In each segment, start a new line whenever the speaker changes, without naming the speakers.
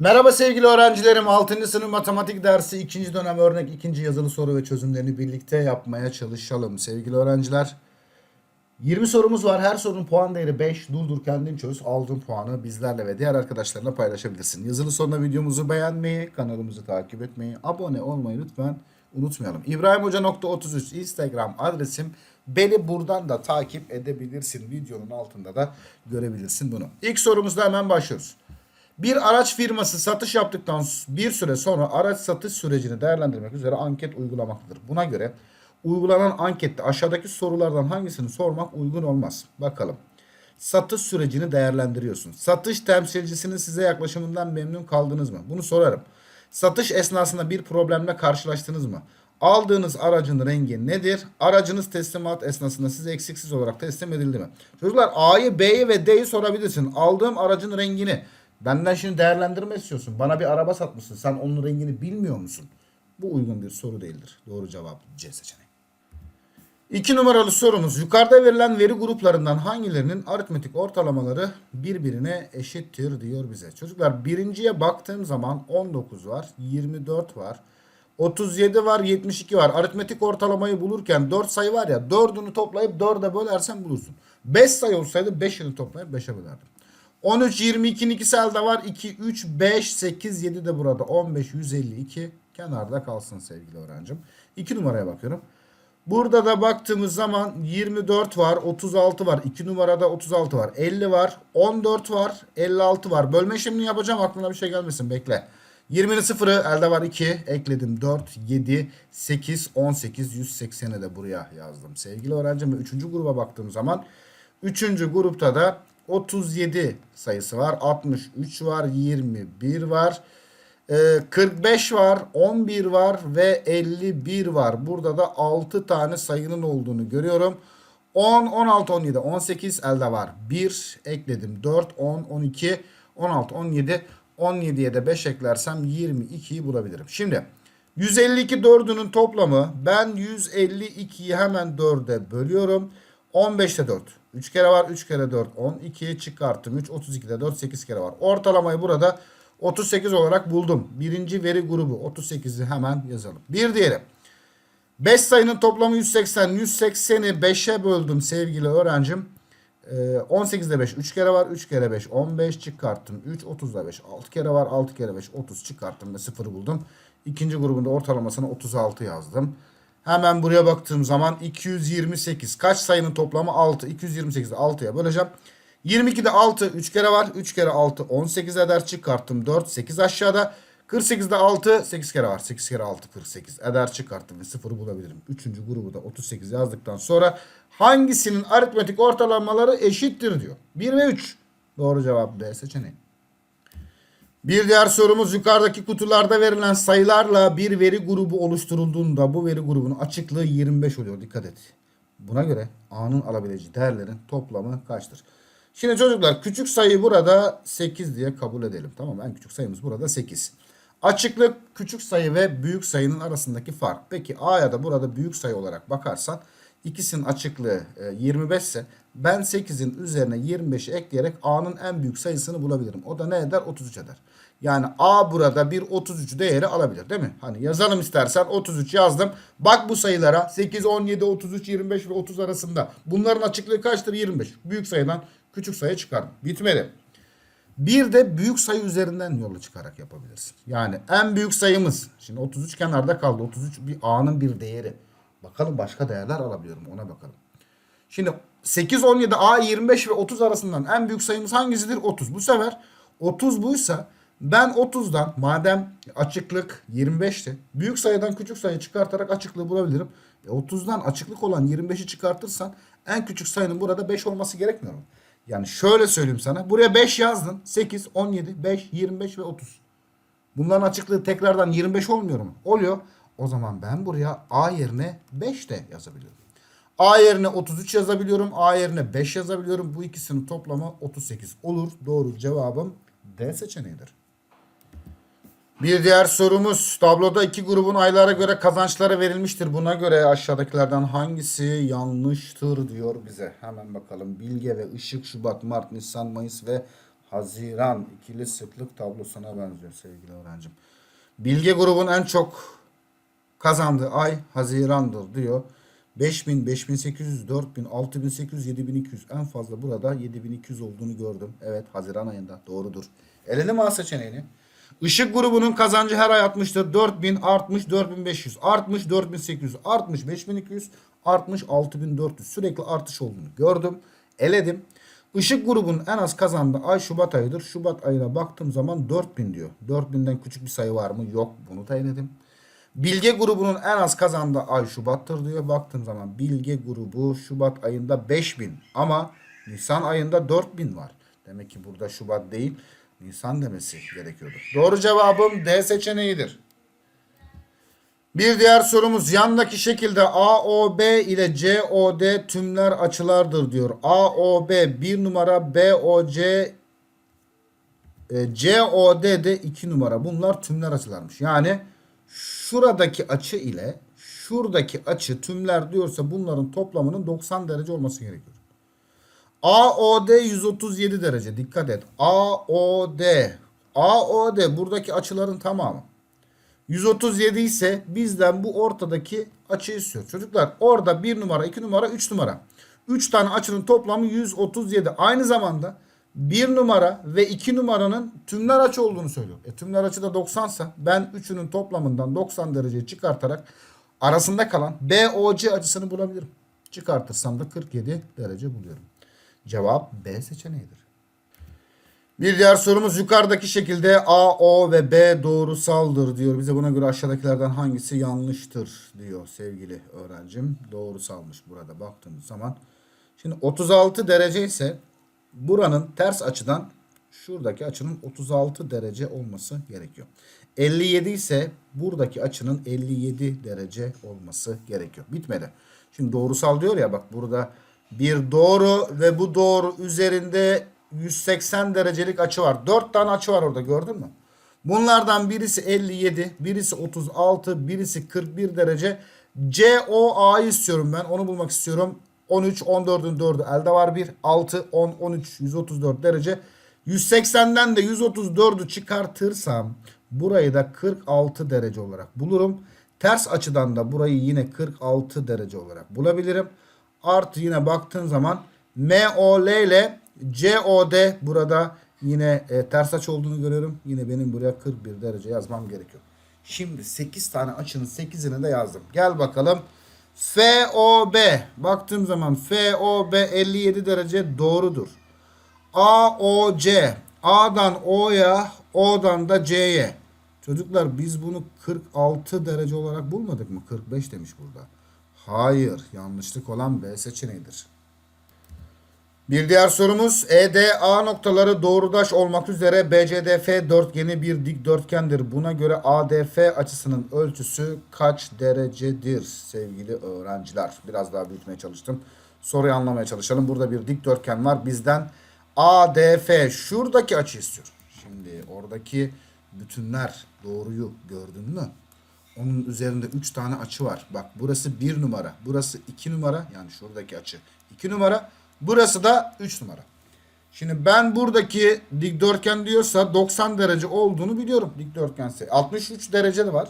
Merhaba sevgili öğrencilerim. 6. sınıf matematik dersi 2. dönem örnek 2. yazılı soru ve çözümlerini birlikte yapmaya çalışalım sevgili öğrenciler. 20 sorumuz var. Her sorunun puan değeri 5. Durdur kendin çöz. Aldığın puanı bizlerle ve diğer arkadaşlarla paylaşabilirsin. Yazılı sonuna videomuzu beğenmeyi, kanalımızı takip etmeyi, abone olmayı lütfen unutmayalım. İbrahimhoca.33 Instagram adresim. Beni buradan da takip edebilirsin. Videonun altında da görebilirsin bunu. İlk sorumuzda hemen başlıyoruz. Bir araç firması satış yaptıktan bir süre sonra araç satış sürecini değerlendirmek üzere anket uygulamaktadır. Buna göre uygulanan ankette aşağıdaki sorulardan hangisini sormak uygun olmaz? Bakalım. Satış sürecini değerlendiriyorsun. Satış temsilcisinin size yaklaşımından memnun kaldınız mı? Bunu sorarım. Satış esnasında bir problemle karşılaştınız mı? Aldığınız aracın rengi nedir? Aracınız teslimat esnasında size eksiksiz olarak teslim edildi mi? Çocuklar A'yı, B'yi ve D'yi sorabilirsin. Aldığım aracın rengini benden şimdi değerlendirme istiyorsun. Bana bir araba satmışsın. Sen onun rengini bilmiyor musun? Bu uygun bir soru değildir. Doğru cevap C seçeneği. İki numaralı sorumuz. Yukarıda verilen veri gruplarından hangilerinin aritmetik ortalamaları birbirine eşittir diyor bize. Çocuklar birinciye baktığım zaman 19 var, 24 var, 37 var, 72 var. Aritmetik ortalamayı bulurken 4 sayı var ya 4'ünü toplayıp 4'e bölersen bulursun. 5 sayı olsaydı 5'ini toplayıp 5'e bölerdim. 13, 22'nin ikisi elde var. 2, 3, 5, 8, 7 de burada. 15, 152 kenarda kalsın sevgili öğrencim. 2 numaraya bakıyorum. Burada da baktığımız zaman 24 var, 36 var, 2 numarada 36 var, 50 var, 14 var, 56 var. Bölme işlemini yapacağım aklına bir şey gelmesin bekle. 20'nin sıfırı elde var 2 ekledim 4, 7, 8, 18, 180'i de buraya yazdım. Sevgili öğrencim ve 3. gruba baktığım zaman 3. grupta da 37 sayısı var, 63 var, 21 var. Ee, 45 var, 11 var ve 51 var. Burada da 6 tane sayının olduğunu görüyorum. 10, 16, 17, 18 elde var. 1 ekledim. 4, 10, 12, 16, 17. 17'ye de 5 eklersem 22'yi bulabilirim. Şimdi 152 4'ünün toplamı ben 152'yi hemen 4'e bölüyorum. 15'te 4. 3 kere var. 3 kere 4 10. 2'ye çıkarttım. 3 32'de 4 8 kere var. Ortalamayı burada 38 olarak buldum. Birinci veri grubu 38'i hemen yazalım. Bir diyelim. 5 sayının toplamı 180. 180'i 5'e böldüm sevgili öğrencim. Ee, 18'de 5 3 kere var. 3 kere 5 15 çıkarttım. 3 30'da 5 6 kere var. 6 kere 5 30 çıkarttım ve 0'ı buldum. İkinci grubunda ortalamasını 36 yazdım. Hemen buraya baktığım zaman 228. Kaç sayının toplamı 6. 228'de 6'ya böleceğim. 22'de 6 3 kere var. 3 kere 6 18 eder çıkarttım. 4 8 aşağıda. 48'de 6 8 kere var. 8 kere 6 48 eder çıkarttım ve 0'ı bulabilirim. 3. grubu da 38 yazdıktan sonra hangisinin aritmetik ortalamaları eşittir diyor. 1 ve 3. Doğru cevap B seçeneği. Bir diğer sorumuz yukarıdaki kutularda verilen sayılarla bir veri grubu oluşturulduğunda bu veri grubunun açıklığı 25 oluyor. Dikkat et. Buna göre A'nın alabileceği değerlerin toplamı kaçtır? Şimdi çocuklar küçük sayı burada 8 diye kabul edelim. Tamam mı? En küçük sayımız burada 8. Açıklık küçük sayı ve büyük sayının arasındaki fark. Peki A'ya da burada büyük sayı olarak bakarsan ikisinin açıklığı e, 25 ise ben 8'in üzerine 25'i ekleyerek A'nın en büyük sayısını bulabilirim. O da ne eder? 33 eder. Yani A burada bir 33 değeri alabilir değil mi? Hani yazalım istersen 33 yazdım. Bak bu sayılara 8, 17, 33, 25 ve 30 arasında. Bunların açıklığı kaçtır? 25. Büyük sayıdan küçük sayı çıkardım. Bitmedi. Bir de büyük sayı üzerinden yola çıkarak yapabilirsin. Yani en büyük sayımız. Şimdi 33 kenarda kaldı. 33 bir A'nın bir değeri. Bakalım başka değerler alabiliyorum. Ona bakalım. Şimdi 8, 17, A, 25 ve 30 arasından en büyük sayımız hangisidir? 30. Bu sefer 30 buysa ben 30'dan madem açıklık 25'ti. Büyük sayıdan küçük sayı çıkartarak açıklığı bulabilirim. E 30'dan açıklık olan 25'i çıkartırsan en küçük sayının burada 5 olması gerekmiyor mu? Yani şöyle söyleyeyim sana. Buraya 5 yazdın. 8, 17, 5, 25 ve 30. Bunların açıklığı tekrardan 25 olmuyor mu? Oluyor. O zaman ben buraya A yerine 5 de yazabiliyorum. A yerine 33 yazabiliyorum. A yerine 5 yazabiliyorum. Bu ikisinin toplamı 38 olur. Doğru cevabım D seçeneğidir. Bir diğer sorumuz tabloda iki grubun aylara göre kazançları verilmiştir. Buna göre aşağıdakilerden hangisi yanlıştır diyor bize. Hemen bakalım. Bilge ve Işık Şubat, Mart, Nisan, Mayıs ve Haziran ikili sıklık tablosuna benziyor sevgili öğrencim. Bilge grubun en çok kazandığı ay Haziran'dır diyor. 5000, 5800, 4000, 6800, 7200 en fazla burada 7200 olduğunu gördüm. Evet Haziran ayında doğrudur. Eledim A seçeneğini. Işık grubunun kazancı her ay artmıştır. 4000 artmış 4500 artmış 4800 artmış 5200 artmış 6400 sürekli artış olduğunu gördüm. Eledim. Işık grubunun en az kazandığı ay Şubat ayıdır. Şubat ayına baktığım zaman 4000 diyor. 4000'den küçük bir sayı var mı? Yok. Bunu da eledim. Bilge grubunun en az kazandığı ay Şubat'tır diyor. Baktığım zaman Bilge grubu Şubat ayında 5000 ama Nisan ayında 4000 var. Demek ki burada Şubat değil Nisan demesi gerekiyordu. Doğru cevabım D seçeneğidir. Bir diğer sorumuz yandaki şekilde AOB ile COD tümler açılardır diyor. AOB 1 numara BOC e, COD de 2 numara. Bunlar tümler açılarmış. Yani şuradaki açı ile şuradaki açı tümler diyorsa bunların toplamının 90 derece olması gerekiyor. AOD 137 derece. Dikkat et. AOD. AOD buradaki açıların tamamı. 137 ise bizden bu ortadaki açıyı istiyor. Çocuklar orada 1 numara, 2 numara, 3 numara. 3 tane açının toplamı 137. Aynı zamanda 1 numara ve 2 numaranın tümler açı olduğunu söylüyor. E, tümler açı da 90 sa ben üçünün toplamından 90 dereceyi çıkartarak arasında kalan BOC açısını bulabilirim. Çıkartırsam da 47 derece buluyorum. Cevap B seçeneğidir. Bir diğer sorumuz yukarıdaki şekilde A, O ve B doğrusaldır diyor. Bize buna göre aşağıdakilerden hangisi yanlıştır diyor sevgili öğrencim. Doğrusalmış burada baktığımız zaman. Şimdi 36 derece ise buranın ters açıdan şuradaki açının 36 derece olması gerekiyor. 57 ise buradaki açının 57 derece olması gerekiyor. Bitmedi. Şimdi doğrusal diyor ya bak burada bir doğru ve bu doğru üzerinde 180 derecelik açı var. 4 tane açı var orada gördün mü? Bunlardan birisi 57, birisi 36, birisi 41 derece. COA'yı istiyorum ben. Onu bulmak istiyorum. 13, 14'ün 4'ü elde var 1. 6, 10, 13, 134 derece. 180'den de 134'ü çıkartırsam burayı da 46 derece olarak bulurum. Ters açıdan da burayı yine 46 derece olarak bulabilirim. Artı yine baktığın zaman MOL ile COD burada yine e, ters açı olduğunu görüyorum. Yine benim buraya 41 derece yazmam gerekiyor. Şimdi 8 tane açının 8'ini de yazdım. Gel bakalım. FOB baktığım zaman FOB 57 derece doğrudur. AOC A'dan O'ya O'dan da C'ye. Çocuklar biz bunu 46 derece olarak bulmadık mı? 45 demiş burada. Hayır yanlışlık olan B seçeneğidir. Bir diğer sorumuz EDA noktaları doğrudaş olmak üzere BCDF dörtgeni bir dikdörtgendir. Buna göre ADF açısının ölçüsü kaç derecedir sevgili öğrenciler? Biraz daha büyütmeye çalıştım. Soruyu anlamaya çalışalım. Burada bir dikdörtgen var. Bizden ADF şuradaki açı istiyor. Şimdi oradaki bütünler doğruyu gördün mü? Onun üzerinde 3 tane açı var. Bak burası 1 numara. Burası 2 numara. Yani şuradaki açı 2 numara. Burası da 3 numara. Şimdi ben buradaki dikdörtgen diyorsa 90 derece olduğunu biliyorum dikdörtgense. 63 derece de var.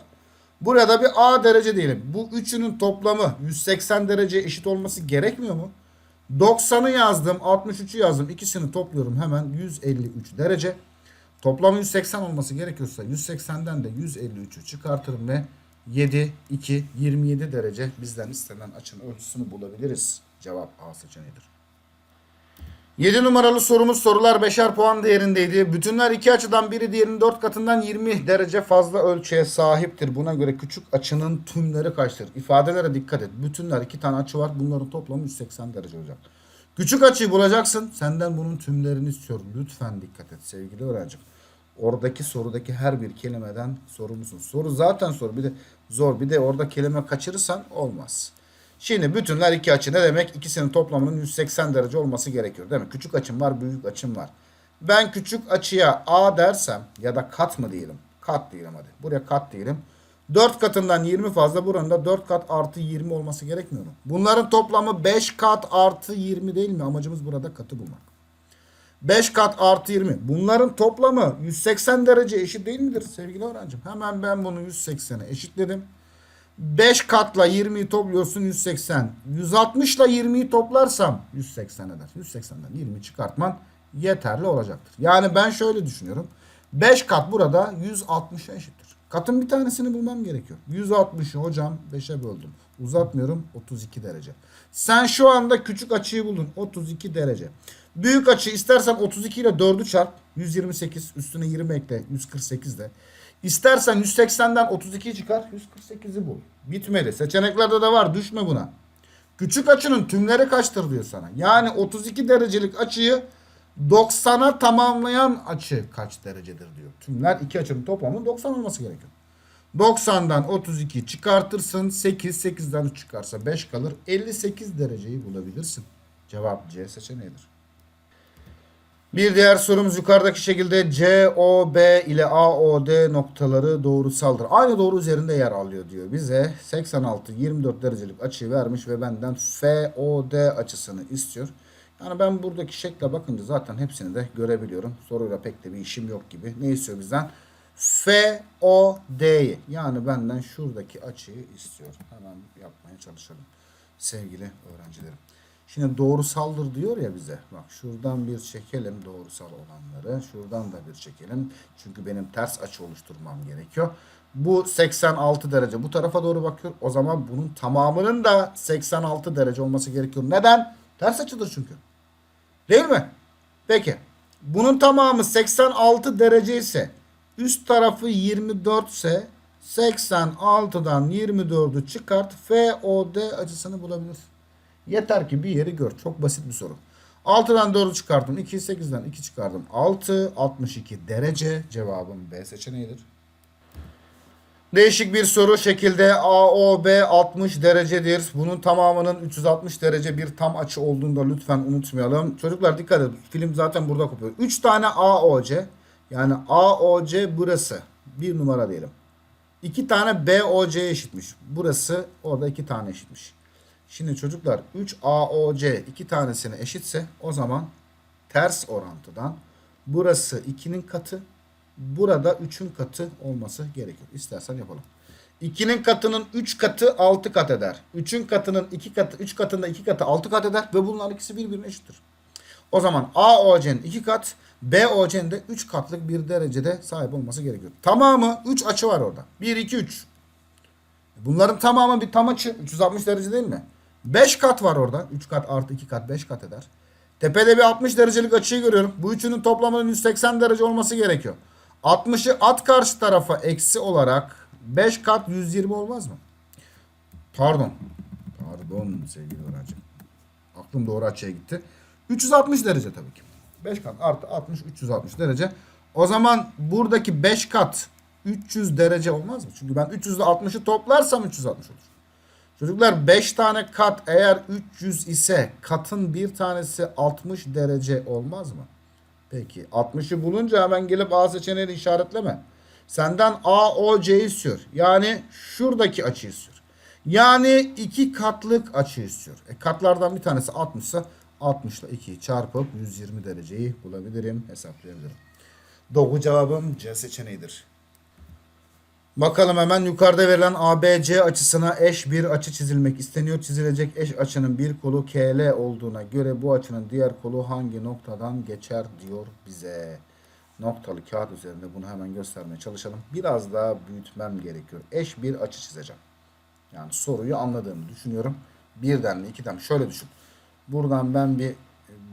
Burada bir A derece diyelim. Bu üçünün toplamı 180 derece eşit olması gerekmiyor mu? 90'ı yazdım, 63'ü yazdım. İkisini topluyorum hemen 153 derece. Toplamı 180 olması gerekiyorsa 180'den de 153'ü çıkartırım ve 7, 2, 27 derece bizden istenen açının ölçüsünü bulabiliriz. Cevap A seçeneğidir. 7 numaralı sorumuz sorular 5'er puan değerindeydi. Bütünler iki açıdan biri diğerinin 4 katından 20 derece fazla ölçüye sahiptir. Buna göre küçük açının tümleri kaçtır? İfadelere dikkat et. Bütünler iki tane açı var. Bunların toplamı 180 derece olacak. Küçük açıyı bulacaksın. Senden bunun tümlerini istiyorum. Lütfen dikkat et sevgili öğrencim. Oradaki sorudaki her bir kelimeden sorumlusun. Soru zaten soru. Bir de zor. Bir de orada kelime kaçırırsan olmaz. Şimdi bütünler iki açı ne demek? İkisinin toplamının 180 derece olması gerekiyor değil mi? Küçük açım var, büyük açım var. Ben küçük açıya A dersem ya da kat mı diyelim? Kat diyelim hadi. Buraya kat diyelim. 4 katından 20 fazla buranın da 4 kat artı 20 olması gerekmiyor mu? Bunların toplamı 5 kat artı 20 değil mi? Amacımız burada katı bulmak. 5 kat artı 20. Bunların toplamı 180 derece eşit değil midir sevgili öğrencim? Hemen ben bunu 180'e eşitledim. 5 katla 20'yi topluyorsun 180. 160 ile 20'yi toplarsam 180 eder. 180'den 20 çıkartman yeterli olacaktır. Yani ben şöyle düşünüyorum. 5 kat burada 160'a eşittir. Katın bir tanesini bulmam gerekiyor. 160'ı hocam 5'e böldüm. Uzatmıyorum 32 derece. Sen şu anda küçük açıyı buldun 32 derece. Büyük açı istersen 32 ile 4'ü çarp 128 üstüne 20 ekle 148 de. İstersen 180'den 32'yi çıkar 148'i bul. Bitmedi. Seçeneklerde de var düşme buna. Küçük açının tümleri kaçtır diyor sana. Yani 32 derecelik açıyı 90'a tamamlayan açı kaç derecedir diyor. Tümler iki açının toplamının 90 olması gerekiyor. 90'dan 32 çıkartırsın. 8, 8'den 3 çıkarsa 5 kalır. 58 dereceyi bulabilirsin. Cevap C seçeneğidir. Bir diğer sorumuz yukarıdaki şekilde COB ile AOD noktaları doğrusaldır. Aynı doğru üzerinde yer alıyor diyor bize. 86 24 derecelik açıyı vermiş ve benden FOD açısını istiyor. Yani ben buradaki şekle bakınca zaten hepsini de görebiliyorum. Soruyla pek de bir işim yok gibi. Ne istiyor bizden? FOD'yi yani benden şuradaki açıyı istiyor. Hemen yapmaya çalışalım sevgili öğrencilerim. Şimdi doğrusaldır diyor ya bize. Bak şuradan bir çekelim doğrusal olanları. Şuradan da bir çekelim. Çünkü benim ters açı oluşturmam gerekiyor. Bu 86 derece bu tarafa doğru bakıyor. O zaman bunun tamamının da 86 derece olması gerekiyor. Neden? Ters açıdır çünkü. Değil mi? Peki. Bunun tamamı 86 derece ise üst tarafı 24 ise 86'dan 24'ü çıkart FOD açısını bulabilirsin. Yeter ki bir yeri gör. Çok basit bir soru. 6'dan 4'ü çıkarttım. 2, 8'den 2 çıkardım. 6, 62 derece. Cevabım B seçeneğidir. Değişik bir soru şekilde AOB 60 derecedir. Bunun tamamının 360 derece bir tam açı olduğunu da lütfen unutmayalım. Çocuklar dikkat edin. Film zaten burada kopuyor. 3 tane AOC yani AOC burası. Bir numara diyelim. 2 tane BOC eşitmiş. Burası orada 2 tane eşitmiş. Şimdi çocuklar 3 AOC 2 tanesine eşitse o zaman ters orantıdan burası 2'nin katı burada 3'ün katı olması gerekiyor. İstersen yapalım. 2'nin katının 3 katı 6 kat eder. 3'ün katının 2 katı 3 katında 2 katı 6 kat eder ve bunların ikisi birbirine eşittir. O zaman AOC'nin 2 kat, BOC'nin de 3 katlık bir derecede sahip olması gerekiyor. Tamamı 3 açı var orada. 1 2 3. Bunların tamamı bir tam açı 360 derece değil mi? 5 kat var orada. 3 kat artı 2 kat 5 kat eder. Tepede bir 60 derecelik açıyı görüyorum. Bu üçünün toplamının 180 derece olması gerekiyor. 60'ı at karşı tarafa eksi olarak 5 kat 120 olmaz mı? Pardon. Pardon sevgili öğrencim. Aklım doğru açıya gitti. 360 derece tabii ki. 5 kat artı 60 360 derece. O zaman buradaki 5 kat 300 derece olmaz mı? Çünkü ben 300 ile 60'ı toplarsam 360 olur. Çocuklar 5 tane kat eğer 300 ise katın bir tanesi 60 derece olmaz mı? Peki 60'ı bulunca hemen gelip A seçeneğini işaretleme. Senden AOC istiyor. Yani şuradaki açı istiyor. Yani iki katlık açı istiyor. E katlardan bir tanesi 60 ise 60 ile 2'yi çarpıp 120 dereceyi bulabilirim, hesaplayabilirim. Doğru cevabım C seçeneğidir. Bakalım hemen yukarıda verilen ABC açısına eş bir açı çizilmek isteniyor. Çizilecek eş açının bir kolu KL olduğuna göre bu açının diğer kolu hangi noktadan geçer diyor bize. Noktalı kağıt üzerinde bunu hemen göstermeye çalışalım. Biraz daha büyütmem gerekiyor. Eş bir açı çizeceğim. Yani soruyu anladığımı düşünüyorum. Birden mi ikiden mi? Şöyle düşün. Buradan ben bir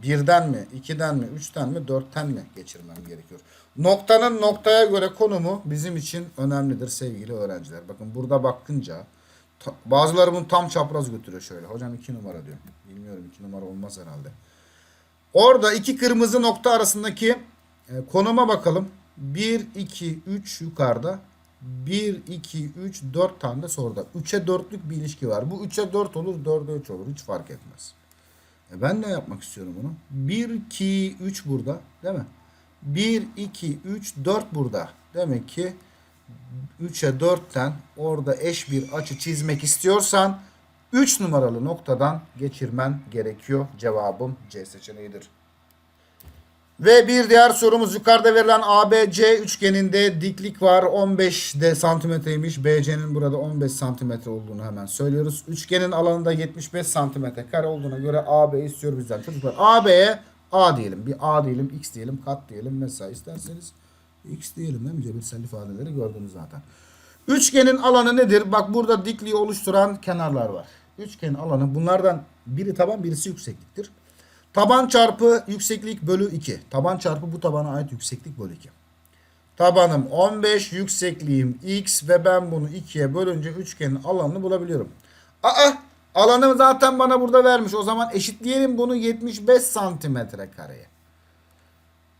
birden mi, ikiden mi, üçten mi, dörtten mi geçirmem gerekiyor. Noktanın noktaya göre konumu bizim için önemlidir sevgili öğrenciler. Bakın burada bakınca ta- bazıları bunu tam çapraz götürüyor şöyle. Hocam iki numara diyor. Bilmiyorum iki numara olmaz herhalde. Orada iki kırmızı nokta arasındaki e, konuma bakalım. 1, 2, 3 yukarıda. 1, 2, 3, 4 tane de soruda. 3'e 4'lük bir ilişki var. Bu 3'e 4 olur, 4'e 3 olur. Hiç fark etmez. E ben de yapmak istiyorum bunu. 1, 2, 3 burada. Değil mi? 1, 2, 3, 4 burada. Demek ki 3'e 4'ten orada eş bir açı çizmek istiyorsan 3 numaralı noktadan geçirmen gerekiyor. Cevabım C seçeneğidir. Ve bir diğer sorumuz yukarıda verilen ABC üçgeninde diklik var. 15 de santimetreymiş. BC'nin burada 15 santimetre olduğunu hemen söylüyoruz. Üçgenin alanında 75 santimetre kare olduğuna göre AB istiyor bizden. Çocuklar AB'ye A diyelim. Bir A diyelim, X diyelim, kat diyelim. Mesela isterseniz X diyelim değil mi? Cebirsel ifadeleri gördünüz zaten. Üçgenin alanı nedir? Bak burada dikliği oluşturan kenarlar var. Üçgenin alanı bunlardan biri taban birisi yüksekliktir. Taban çarpı yükseklik bölü 2. Taban çarpı bu tabana ait yükseklik bölü 2. Tabanım 15, yüksekliğim x ve ben bunu 2'ye bölünce üçgenin alanını bulabiliyorum. Aa alanı zaten bana burada vermiş. O zaman eşitleyelim bunu 75 santimetre kareye.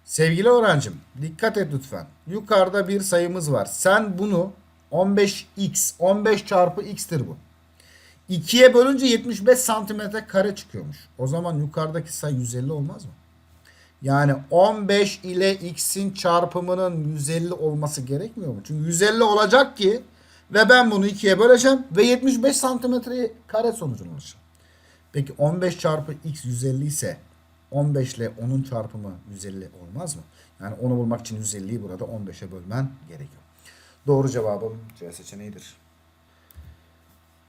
Sevgili öğrencim dikkat et lütfen. Yukarıda bir sayımız var. Sen bunu 15x 15 çarpı x'tir bu. 2'ye bölünce 75 santimetre kare çıkıyormuş. O zaman yukarıdaki sayı 150 olmaz mı? Yani 15 ile x'in çarpımının 150 olması gerekmiyor mu? Çünkü 150 olacak ki ve ben bunu 2'ye böleceğim ve 75 santimetre kare sonucunu alacağım. Peki 15 çarpı x 150 ise 15 ile 10'un çarpımı 150 olmaz mı? Yani onu bulmak için 150'yi burada 15'e bölmen gerekiyor. Doğru cevabım C seçeneğidir.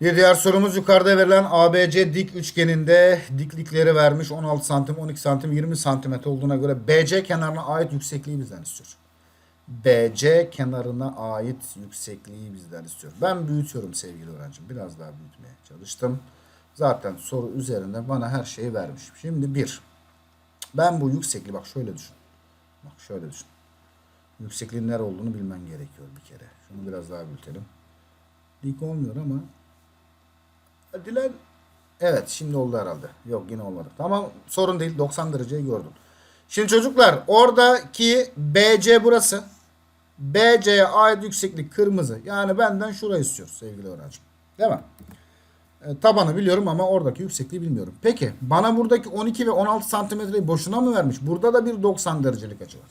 Bir diğer sorumuz yukarıda verilen ABC dik üçgeninde diklikleri vermiş 16 santim, 12 santim, 20 santimetre olduğuna göre BC kenarına ait yüksekliği bizden istiyor. BC kenarına ait yüksekliği bizden istiyor. Ben büyütüyorum sevgili öğrencim. Biraz daha büyütmeye çalıştım. Zaten soru üzerinde bana her şeyi vermiş. Şimdi bir. Ben bu yüksekliği bak şöyle düşün. Bak şöyle düşün. Yüksekliğin nere olduğunu bilmen gerekiyor bir kere. Şunu biraz daha büyütelim. Dik olmuyor ama Dilen Evet şimdi oldu herhalde. Yok yine olmadı. Tamam sorun değil 90 dereceyi gördün. Şimdi çocuklar oradaki BC burası. BC'ye ait yükseklik kırmızı. Yani benden şurayı istiyor sevgili öğrencim. Değil mi? E, tabanı biliyorum ama oradaki yüksekliği bilmiyorum. Peki bana buradaki 12 ve 16 santimetreyi boşuna mı vermiş? Burada da bir 90 derecelik açı var.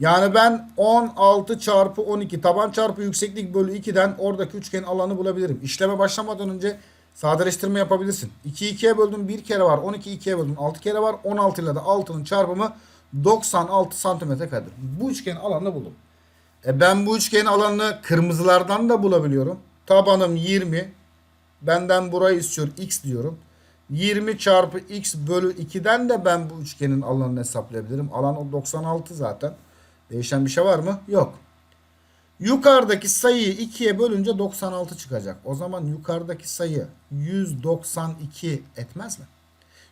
Yani ben 16 çarpı 12 taban çarpı yükseklik bölü 2'den oradaki üçgenin alanı bulabilirim. İşleme başlamadan önce sadeleştirme yapabilirsin. 2'yi 2'ye böldüm 1 kere var. 12'yi 2'ye böldüm 6 kere var. 16 ile de 6'nın çarpımı 96 santimetre karedir. Bu üçgenin alanını buldum. E ben bu üçgenin alanını kırmızılardan da bulabiliyorum. Tabanım 20. Benden burayı istiyor x diyorum. 20 çarpı x bölü 2'den de ben bu üçgenin alanını hesaplayabilirim. Alan o 96 zaten. Değişen bir şey var mı? Yok. Yukarıdaki sayıyı 2'ye bölünce 96 çıkacak. O zaman yukarıdaki sayı 192 etmez mi?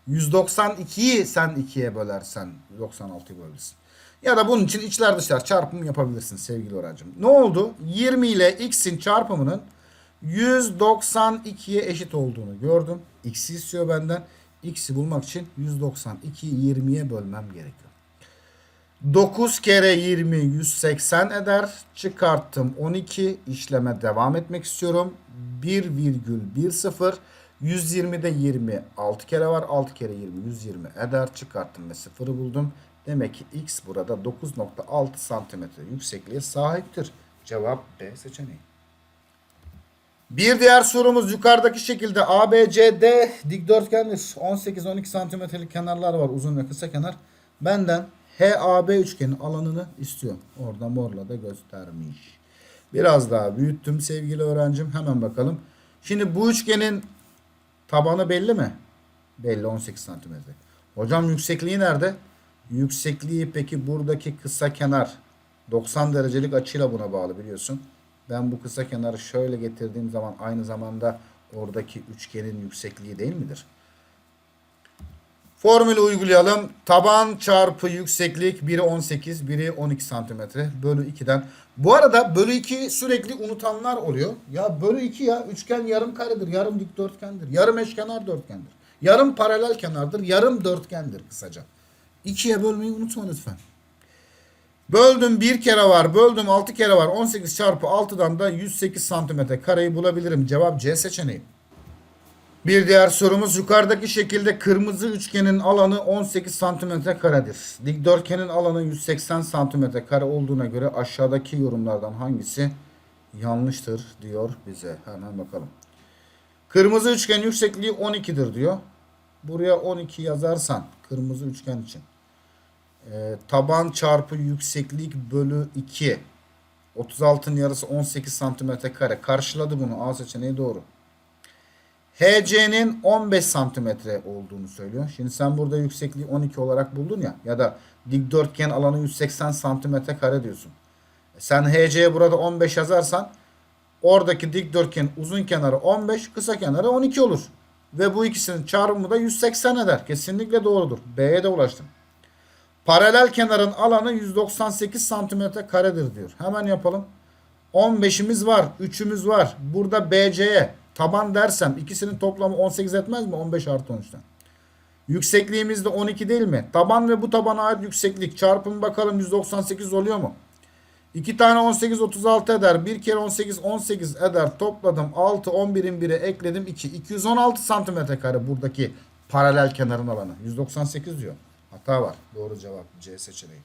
192'yi sen 2'ye bölersen 96'yı bölürsün. Ya da bunun için içler dışlar çarpım yapabilirsin sevgili öğrencim. Ne oldu? 20 ile x'in çarpımının 192'ye eşit olduğunu gördüm. X'i istiyor benden. X'i bulmak için 192'yi 20'ye bölmem gerekiyor. 9 kere 20 180 eder. Çıkarttım 12. işleme devam etmek istiyorum. 1,10 120'de 20 6 kere var. 6 kere 20 120 eder. Çıkarttım ve 0'ı buldum. Demek ki x burada 9.6 santimetre yüksekliğe sahiptir. Cevap B seçeneği. Bir diğer sorumuz yukarıdaki şekilde ABCD dikdörtgendir. 18-12 santimetrelik kenarlar var uzun ve kısa kenar. Benden HAB üçgenin alanını istiyor. Orada morla da göstermiş. Biraz daha büyüttüm sevgili öğrencim. Hemen bakalım. Şimdi bu üçgenin tabanı belli mi? Belli 18 santimetre. Hocam yüksekliği nerede? Yüksekliği peki buradaki kısa kenar 90 derecelik açıyla buna bağlı biliyorsun. Ben bu kısa kenarı şöyle getirdiğim zaman aynı zamanda oradaki üçgenin yüksekliği değil midir? Formülü uygulayalım. Taban çarpı yükseklik biri 18, biri 12 santimetre bölü 2'den. Bu arada bölü 2 sürekli unutanlar oluyor. Ya bölü 2 ya üçgen yarım karedir, yarım dikdörtgendir, yarım eşkenar dörtgendir. Yarım paralel kenardır, yarım dörtgendir kısaca. 2'ye bölmeyi unutma lütfen. Böldüm 1 kere var, böldüm 6 kere var. 18 çarpı 6'dan da 108 santimetre kareyi bulabilirim. Cevap C seçeneği. Bir diğer sorumuz yukarıdaki şekilde kırmızı üçgenin alanı 18 santimetre karedir. Dikdörtgenin alanı 180 santimetre kare olduğuna göre aşağıdaki yorumlardan hangisi yanlıştır diyor bize. Hemen bakalım. Kırmızı üçgen yüksekliği 12'dir diyor. Buraya 12 yazarsan kırmızı üçgen için Ee, taban çarpı yükseklik bölü 2. 36'ın yarısı 18 santimetre kare. Karşıladı bunu. A seçeneği doğru. HC'nin 15 santimetre olduğunu söylüyor. Şimdi sen burada yüksekliği 12 olarak buldun ya. Ya da dikdörtgen alanı 180 santimetre kare diyorsun. Sen HC'ye burada 15 yazarsan oradaki dikdörtgen uzun kenarı 15, kısa kenarı 12 olur. Ve bu ikisinin çarpımı da 180 eder. Kesinlikle doğrudur. B'ye de ulaştım. Paralel kenarın alanı 198 santimetre karedir diyor. Hemen yapalım. 15'imiz var. 3'ümüz var. Burada BC'ye taban dersem ikisinin toplamı 18 etmez mi? 15 artı 13'ten. Yüksekliğimiz de 12 değil mi? Taban ve bu tabana ait yükseklik. Çarpın bakalım 198 oluyor mu? 2 tane 18 36 eder. 1 kere 18 18 eder. Topladım 6 11'in 1'e ekledim 2. 216 santimetre kare buradaki paralel kenarın alanı. 198 diyor. Hata var. Doğru cevap C seçeneği.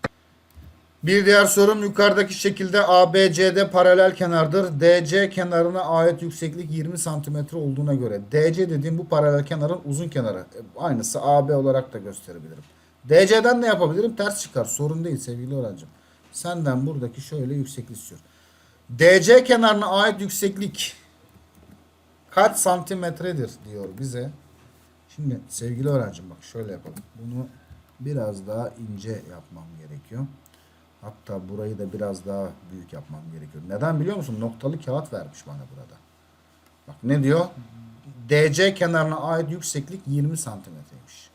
Bir diğer sorum yukarıdaki şekilde ABCD paralel kenardır. DC kenarına ait yükseklik 20 santimetre olduğuna göre DC dediğim bu paralel kenarın uzun kenarı. E, Aynısı AB olarak da gösterebilirim. DC'den ne yapabilirim? Ters çıkar. Sorun değil sevgili öğrencim. Senden buradaki şöyle yükseklik istiyor. DC kenarına ait yükseklik kaç santimetredir diyor bize. Şimdi sevgili öğrencim bak şöyle yapalım. Bunu biraz daha ince yapmam gerekiyor. Hatta burayı da biraz daha büyük yapmam gerekiyor. Neden biliyor musun? Noktalı kağıt vermiş bana burada. Bak ne diyor? DC kenarına ait yükseklik 20 santimetreymiş.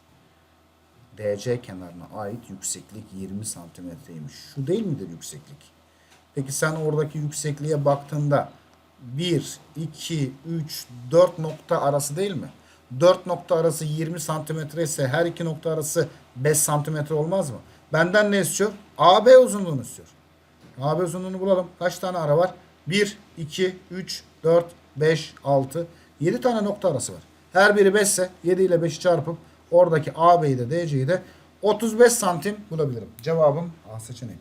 DC kenarına ait yükseklik 20 santimetreymiş. Şu değil midir yükseklik? Peki sen oradaki yüksekliğe baktığında 1, 2, 3, 4 nokta arası değil mi? 4 nokta arası 20 santimetre ise her iki nokta arası 5 santimetre olmaz mı? Benden ne istiyor? AB uzunluğunu istiyor. AB uzunluğunu bulalım. Kaç tane ara var? 1, 2, 3, 4, 5, 6, 7 tane nokta arası var. Her biri 5 ise 7 ile 5'i çarpıp oradaki AB'yi de DC'yi de 35 santim bulabilirim. Cevabım A seçeneği.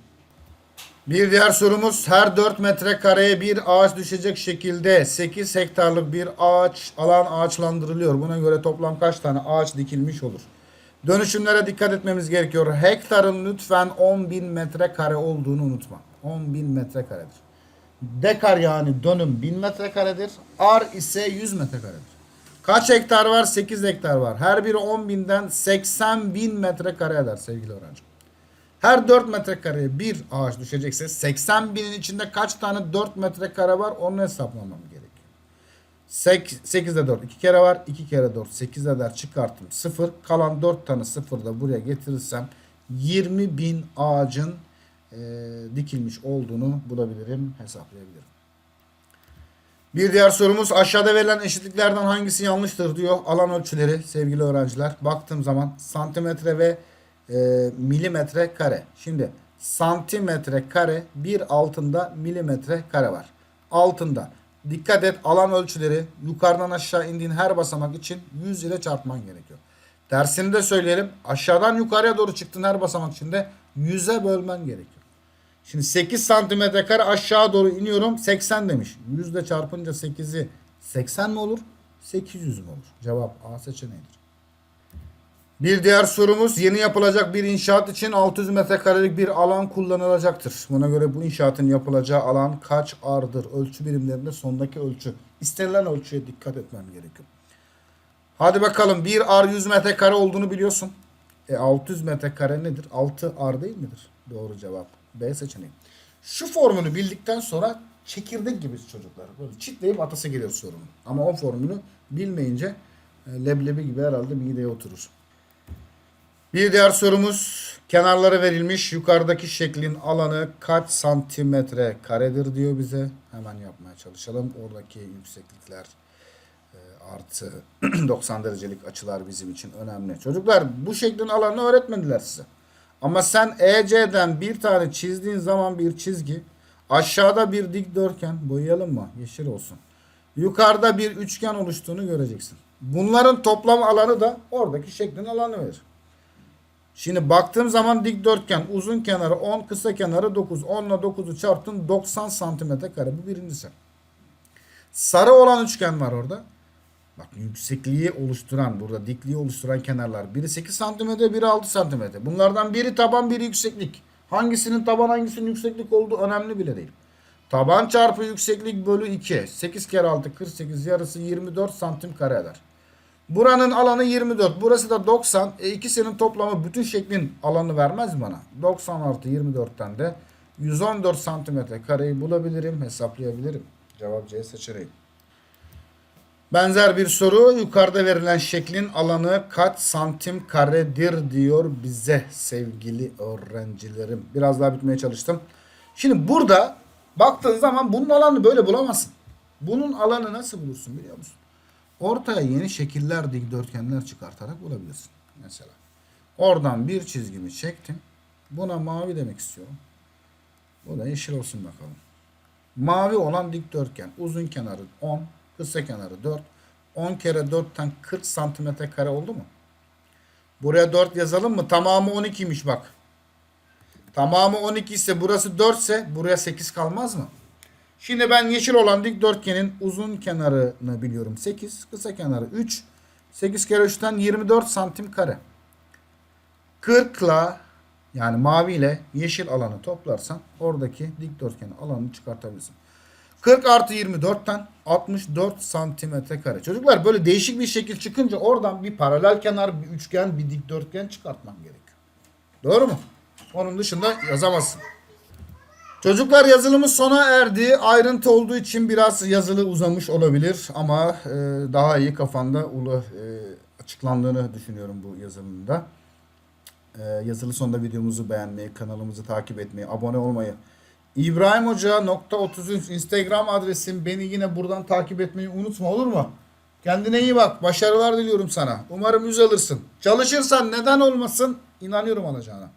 Bir diğer sorumuz her 4 metrekareye bir ağaç düşecek şekilde 8 hektarlık bir ağaç alan ağaçlandırılıyor. Buna göre toplam kaç tane ağaç dikilmiş olur? Dönüşümlere dikkat etmemiz gerekiyor. Hektarın lütfen 10.000 metrekare olduğunu unutma. 10.000 metrekaredir. Dekar yani dönüm 1000 metrekaredir. Ar ise 100 metrekaredir. Kaç hektar var? 8 hektar var. Her biri 10.000'den 80 bin metrekare eder sevgili öğrencim. Her 4 metrekareye bir ağaç düşecekse 80 binin içinde kaç tane 4 metrekare var onu hesaplamam gerekiyor. 8'de 4 2 kere var. 2 kere 4 8 eder çıkarttım 0. Kalan 4 tane 0 da buraya getirirsem 20 bin ağacın e, dikilmiş olduğunu bulabilirim hesaplayabilirim. Bir diğer sorumuz aşağıda verilen eşitliklerden hangisi yanlıştır diyor. Alan ölçüleri sevgili öğrenciler. Baktığım zaman santimetre ve e, milimetre kare. Şimdi santimetre kare bir altında milimetre kare var. Altında. Dikkat et alan ölçüleri yukarıdan aşağı indiğin her basamak için 100 ile çarpman gerekiyor. Dersini de söyleyelim. Aşağıdan yukarıya doğru çıktığın her basamak için de 100'e bölmen gerekiyor. Şimdi 8 santimetre kare aşağı doğru iniyorum 80 demiş. 100 ile çarpınca 8'i 80 mi olur? 800 mü olur? Cevap A seçeneğidir. Bir diğer sorumuz yeni yapılacak bir inşaat için 600 metrekarelik bir alan kullanılacaktır. Buna göre bu inşaatın yapılacağı alan kaç ardır? Ölçü birimlerinde sondaki ölçü. İstenilen ölçüye dikkat etmem gerekiyor. Hadi bakalım bir ar 100 metrekare olduğunu biliyorsun. E 600 metrekare nedir? 6 ar değil midir? Doğru cevap. B seçeneği. Şu formülü bildikten sonra çekirdek gibi çocuklar. Böyle çitleyip atası geliyor sorunun. Ama o formülü bilmeyince e, leblebi gibi herhalde mideye oturur. Bir diğer sorumuz kenarları verilmiş yukarıdaki şeklin alanı kaç santimetre karedir diyor bize. Hemen yapmaya çalışalım. Oradaki yükseklikler e, artı 90 derecelik açılar bizim için önemli. Çocuklar bu şeklin alanını öğretmediler size. Ama sen EC'den bir tane çizdiğin zaman bir çizgi aşağıda bir dikdörtgen boyayalım mı? Yeşil olsun. Yukarıda bir üçgen oluştuğunu göreceksin. Bunların toplam alanı da oradaki şeklin alanı verir. Şimdi baktığım zaman dikdörtgen uzun kenarı 10 kısa kenarı 9. 10 ile 9'u çarptın 90 santimetre kare. Bu birincisi. Sarı olan üçgen var orada. Bak yüksekliği oluşturan burada dikliği oluşturan kenarlar biri 8 santimetre biri 6 santimetre. Bunlardan biri taban biri yükseklik. Hangisinin taban hangisinin yükseklik olduğu önemli bile değil. Taban çarpı yükseklik bölü 2. 8 kere 6 48 yarısı 24 santim kare eder. Buranın alanı 24. Burası da 90. E ikisinin toplamı bütün şeklin alanı vermez bana? 90 artı 24'ten de 114 santimetre kareyi bulabilirim, hesaplayabilirim. Cevap C seçeneği. Benzer bir soru yukarıda verilen şeklin alanı kaç santim karedir diyor bize sevgili öğrencilerim. Biraz daha bitmeye çalıştım. Şimdi burada baktığın zaman bunun alanını böyle bulamazsın. Bunun alanı nasıl bulursun biliyor musun? Ortaya yeni şekiller, dikdörtgenler çıkartarak bulabilirsin. Mesela oradan bir çizgimi çektim. Buna mavi demek istiyorum. Bu da yeşil olsun bakalım. Mavi olan dikdörtgen. Uzun kenarı 10, kısa kenarı 4. 10 kere 4'ten 40 santimetre kare oldu mu? Buraya 4 yazalım mı? Tamamı 12'ymiş bak. Tamamı 12 ise burası 4 ise buraya 8 kalmaz mı? Şimdi ben yeşil olan dikdörtgenin uzun kenarını biliyorum 8, kısa kenarı 3. 8 kere 3'ten 24 santim kare. 40 ile yani mavi ile yeşil alanı toplarsan oradaki dikdörtgenin alanını çıkartabilirsin. 40 artı 24'ten 64 santimetre kare. Çocuklar böyle değişik bir şekil çıkınca oradan bir paralel kenar, bir üçgen, bir dikdörtgen çıkartman gerekiyor. Doğru mu? Onun dışında yazamazsın. Çocuklar yazılımız sona erdi. Ayrıntı olduğu için biraz yazılı uzamış olabilir ama e, daha iyi kafanda ulu e, açıklandığını düşünüyorum bu yazılımda. E, yazılı sonunda videomuzu beğenmeyi, kanalımızı takip etmeyi, abone olmayı. İbrahim Hoca nokta 33 Instagram adresim. Beni yine buradan takip etmeyi unutma olur mu? Kendine iyi bak. Başarılar diliyorum sana. Umarım yüz alırsın. Çalışırsan neden olmasın? İnanıyorum alacağına.